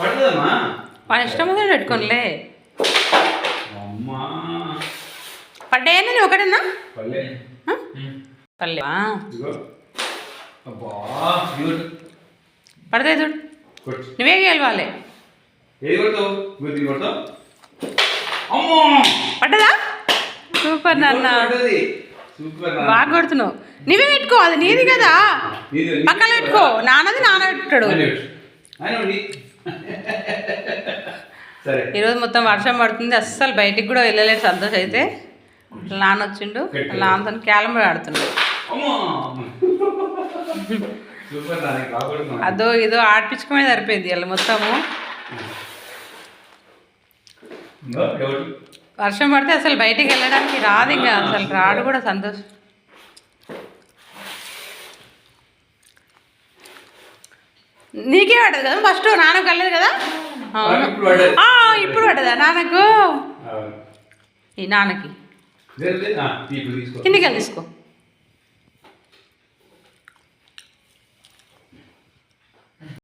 పడుతుందమ్మా? మన ఇష్టం మీద పెట్టుకోనిలే. అమ్మా. పడ్డాయని నువ్వు ఒకటేనా పల్లె పడతాయి చూడు. నువ్వే గెలవాలి ఏది కొడతావు? కొడతావు. అమ్మో! పడ్డది. సూపర్ నాన్న. బాగా కొడుతున్నావు. నువ్వే పెట్టుకో అది నీది కదా. పక్కన పెట్టుకో. నాన్నది నాన్న పెట్టుతాడు ఆయన పెట్టు. ఆయన ఉండి. సరే. ఈరోజు మొత్తం వర్షం పడుతుంది. అస్సలు బయటికి కూడా వెళ్ళలేదు సంతోష్ అయితే. నాన్న వచ్చిండు. నాన్నతో క్యాలం కొడుతున్నావు. అదో ఇదో ఆడిపించుకోమే సరిపోయింది వీళ్ళు మొత్తము. వర్షం పడితే అసలు బయటికి వెళ్ళడానికి రాదు ఇంకా. అసలు రాడు కూడా సంతోష్. నీకే పడ్డది కదా? ఫస్ట్ నాన్నకు వెళ్ళదు కదా. ఇప్పుడు పడ్డది. నాన్నకు. ఈ నాన్నకి. కిందికి తీసుకో.